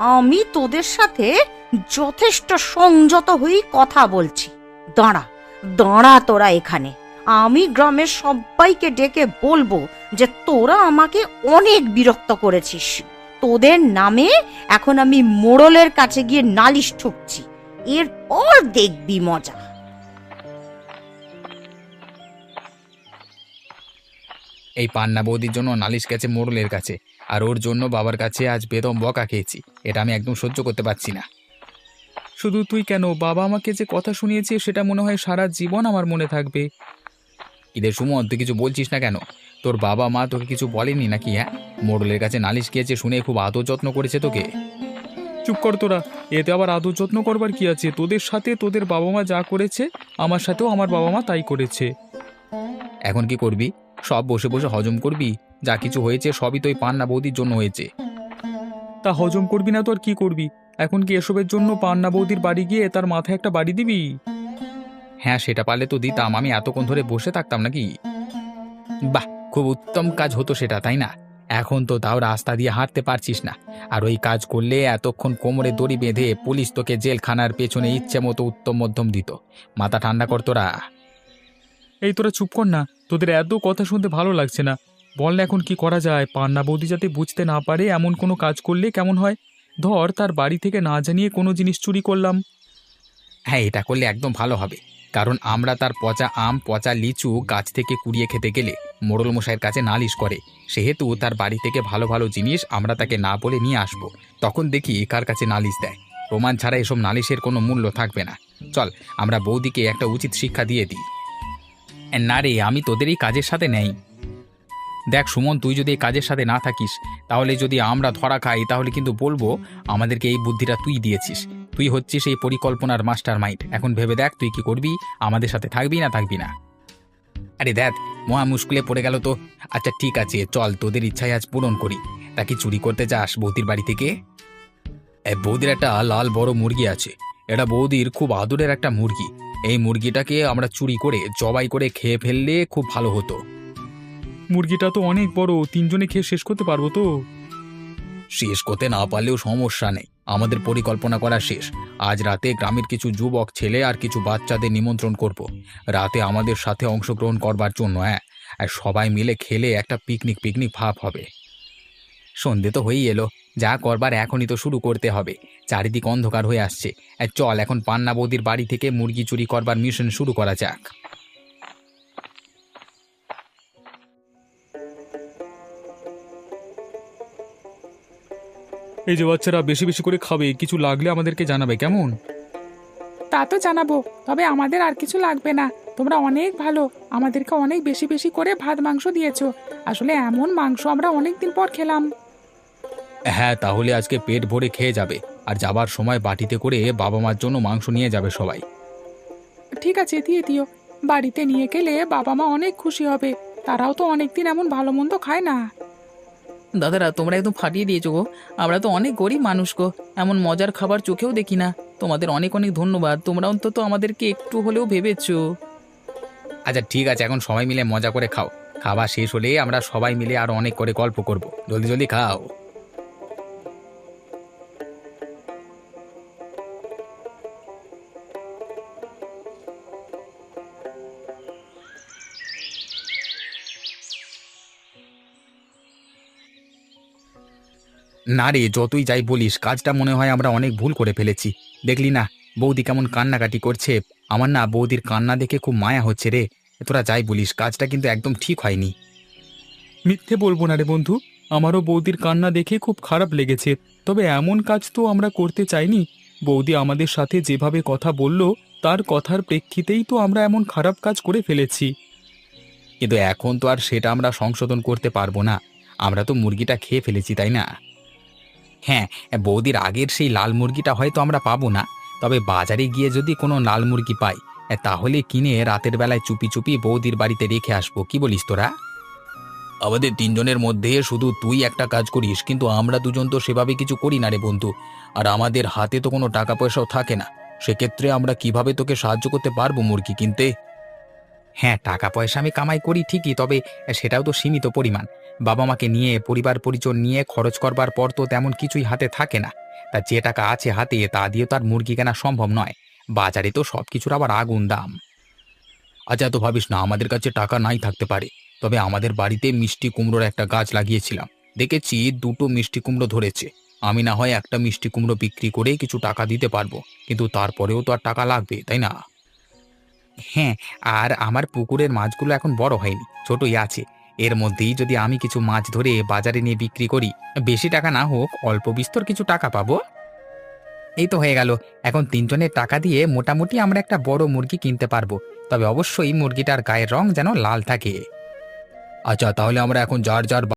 আমি তোদের সাথে যথেষ্ট সংযত হয়েই কথা বলছি। দাঁড়া দাঁড়া তোরা এখানে। আমি গ্রামের সবাইকে ডেকে বলব যে তোরা আমাকে অনেক বিরক্ত করেছিস। তোদের নামে এখন আমি মোড়লের কাছে গিয়ে নালিশ ঠুকছি। এরপর দেখবি মজা। এই পান্না বৌদির জন্য নালিশ গেছে মোড়লের কাছে, আর ওর জন্য বাবার কাছে আজ বেদম বকা খেয়েছি। এটা আমি একদম সহ্য করতে পারছি না। শুধু তুই কেন? বাবা আমাকে যে কথা শুনিয়েছে সেটা মনে হয় সারা জীবন আমার মনে থাকবে। ঈদের সুমন তুই কিছু বলছিস না কেন? তোর বাবা মা তোকে কিছু বলেনি নাকি হ্যাঁ? মোড়লের কাছে নালিশ গিয়েছে শুনে খুব আদর যত্ন করেছে তোকে। চুপ কর তোরা। এতে আবার আদর যত্ন করবার কি আছে? তোদের সাথে তোদের বাবা মা যা করেছে আমার সাথেও আমার বাবা মা তাই করেছে। এখন কি করবি? সব বসে বসে হজম করবি? যা কিছু হয়েছে সবই তো ওই পান্না বৌদির জন্য হয়েছে। তা হজম করবি না তো আর কি করবি? এখন কি এসবের জন্য পান্না বৌদির বাড়ি গিয়ে তার মাথায় একটা বাড়ি দিবি? হ্যাঁ সেটা পারলে তো দিতাম। আমি এতক্ষণ ধরে বসে থাকতাম নাকি? বাহ খুব উত্তম কাজ হতো সেটা তাই না? এখন তো তাও রাস্তা দিয়ে হাঁটতে পারছিস না। আর ওই কাজ করলে এতক্ষণ কোমরে দড়ি বেঁধে পুলিশ তোকে জেলখানার পেছনে ইচ্ছে মতো উত্তম মধ্যম দিত। মাথা ঠান্ডা কর তোরা। এই তোরা চুপ কর না। তোদের এত কথা শুনতে ভালো লাগছে না। বল এখন কি করা যায়? পান্না বৌদি যাতে বুঝতে না পারে এমন কোনো কাজ করলে কেমন হয়? ধর, তার বাড়ি থেকে না জানিয়ে কোনো জিনিস চুরি করলাম। হ্যাঁ এটা করলে একদম ভালো হবে। কারণ আমরা তার পচা আম, পচা লিচু গাছ থেকে কুড়িয়ে খেতে গেলে মোড়ল মশাইয়ের কাছে নালিশ করে। সেহেতু তার বাড়ি থেকে ভালো ভালো জিনিস আমরা তাকে না বলে নিয়ে আসব। তখন দেখি কার কাছে নালিশ দেয়। প্রমাণ ছাড়া এসব নালিশের কোনো মূল্য থাকবে না। চল, আমরা বৌদিকে একটা উচিত শিক্ষা দিয়ে দিই। না রে, আমি তোদের এই কাজের সাথে নেই। দেখ সুমন তুই যদি এই কাজের সাথে না থাকিস তাহলে যদি আমরা ধরা খাই তাহলে কিন্তু বলব আমাদেরকে এই বুদ্ধিটা তুই দিয়েছিস। তুই হচ্ছিস এই পরিকল্পনার মাস্টার মাইন্ড এখন ভেবে দেখ তুই কি করবি আমাদের সাথে থাকবি না থাকবি না। আরে দেখ মহা মুশকিলে পড়ে গেল তো। আচ্ছা ঠিক আছে চল তোদের ইচ্ছাই আজ পূরণ করি। তা কি চুরি করতে যাস বৌদির বাড়ি থেকে? এ, বৌদির একটা লাল বড় মুরগি আছে। এটা বৌদির খুব আদরের একটা মুরগি। এই মুরগিটাকে আমরা চুরি করে জবাই করে খেয়ে ফেললে খুব ভালো হতো। মুরগিটা তো অনেক বড়, তিনজনে খেয়ে শেষ করতে পারব তো? শেষ করতে না পারলেও সমস্যা নেই। আমাদের পরিকল্পনা করা শেষ। আজ রাতে গ্রামের কিছু যুবক, ছেলে আর কিছু বাচ্চাদের নিমন্ত্রণ করব। রাতে আমাদের সাথে অংশগ্রহণ করবার জন্য হ্যাঁ। আর সবাই মিলে খেলে একটা পিকনিক পিকনিক ভাব হবে। সন্ধে তো হয়েই এলো। যা করবার এখনই তো শুরু করতে হবে। চারিদিক অন্ধকার হয়ে আসছে। আর চল, এখন পান্না বৌদির বাড়ি থেকে মুরগি চুরি করবার মিশন শুরু করা যাক। এই যে বাচ্চারা বেশি বেশি করে খাবে কিছু লাগলে আমাদেরকে জানাবে কেমন? তা তো জানাব তবে আমাদের আর কিছু লাগবে না। তোমরা অনেক ভালো আমাদেরকে অনেক বেশি বেশি করে ভাত মাংস দিয়েছ। আসলে এমন মাংস আমরা অনেক দিন পর খেলাম। হ্যাঁ তাহলে আজকে পেট ভরে খেয়ে যাবে আর যাবার সময় বাটিতে করে বাবা মার জন্য মাংস নিয়ে যাবে সবাই। ঠিক আছে দিয়ে দিও। বাড়িতে নিয়ে গেলে বাবা মা অনেক খুশি হবে তারাও তো অনেকদিন এমন ভালো মন্দ খায় না। দাদারা, তোমরা একদম ফাটিয়ে দিয়েছ গো। আমরা তো অনেক গরিব মানুষ গো। এমন মজার খাবার চোখেও দেখি না। তোমাদের অনেক অনেক ধন্যবাদ। তোমরা অন্তত আমাদেরকে একটু হলেও ভেবেছো। আচ্ছা ঠিক আছে, এখন সবাই মিলে মজা করে খাও। খাওয়া শেষ হলে আমরা সবাই মিলে আরও অনেক করে গল্প করব। জলদি জলদি খাও। না রে যতই যাই বলিস কাজটা মনে হয় আমরা অনেক ভুল করে ফেলেছি। দেখলি না বৌদি কেমন কান্নাকাটি করছে। আমার না বৌদির কান্না দেখে খুব মায়া হচ্ছে রে। তোরা যাই বলিস কাজটা কিন্তু একদম ঠিক হয়নি। মিথ্যে বলব না রে বন্ধু আমারও বৌদির কান্না দেখে খুব খারাপ লেগেছে। তবে এমন কাজ তো আমরা করতে চাইনি। বৌদি আমাদের সাথে যেভাবে কথা বলল তার কথার প্রেক্ষিতেই তো আমরা এমন খারাপ কাজ করে ফেলেছি। কিন্তু এখন তো আর সেটা আমরা সংশোধন করতে পারব না। আমরা তো মুরগিটা খেয়ে ফেলেছি তাই না? হ্যাঁ বৌদির আগের সেই লাল মুরগিটা হয়তো আমরা পাবো না। তবে বাজারে গিয়ে যদি কোনো লাল মুরগি পাই, তাহলে কিনে রাতের বেলায় চুপি চুপি বৌদির বাড়িতে রেখে আসব। কি বলিস তোরা? আমাদের তিনজনের মধ্যে শুধু তুই একটা কাজ করিস, কিন্তু আমরা দুজন তো সেভাবে কিছু করি না রে বন্ধু। আর আমাদের হাতে তো কোনো টাকা পয়সাও থাকে না। সেক্ষেত্রে আমরা কীভাবে তোকে সাহায্য করতে পারব মুরগি কিনতে? হ্যাঁ টাকা পয়সা আমি কামাই করি ঠিকই, তবে সেটাও তো সীমিত পরিমাণ। বাবা মাকে নিয়ে পরিবার পরিজন নিয়ে খরচ করবার পর তো তেমন কিছুই হাতে থাকে না। তা যে টাকা আছে হাতে, তা দিয়ে তো আর মুরগি কেনা সম্ভব নয়। বাজারে তো সব কিছুর আবার আগুন দাম। আচ্ছা তো ভাবিস না, আমাদের কাছে টাকা নাই থাকতে পারে। তবে আমাদের বাড়িতে মিষ্টি কুমড়োর একটা গাছ লাগিয়েছিলাম। দেখেছি দুটো মিষ্টি কুমড়ো ধরেছে। আমি না হয় একটা মিষ্টি কুমড়ো বিক্রি করে কিছু টাকা দিতে পারব। কিন্তু তারপরেও তো আর টাকা লাগবে, তাই না? হ্যাঁ আর আমার পুকুরের মাছগুলো এখন বড় হয়নি, ছোটই আছে। এর মধ্যেই যদি আমি কিছু মাছ ধরে বাজারে নিয়ে বিক্রি করি, বেশি টাকা না হোক, অল্প বিস্তর কিছু টাকা পাবো। এই তো হয়ে গেল, এখন তিনজনের টাকা দিয়ে মোটামুটি আমরা একটা বড় মুরগি কিনতে পারব, তবে অবশ্যই মুরগিটার গায়ের রং যেন লাল থাকে। আচ্ছা তাহলে আমরা এখন যার যার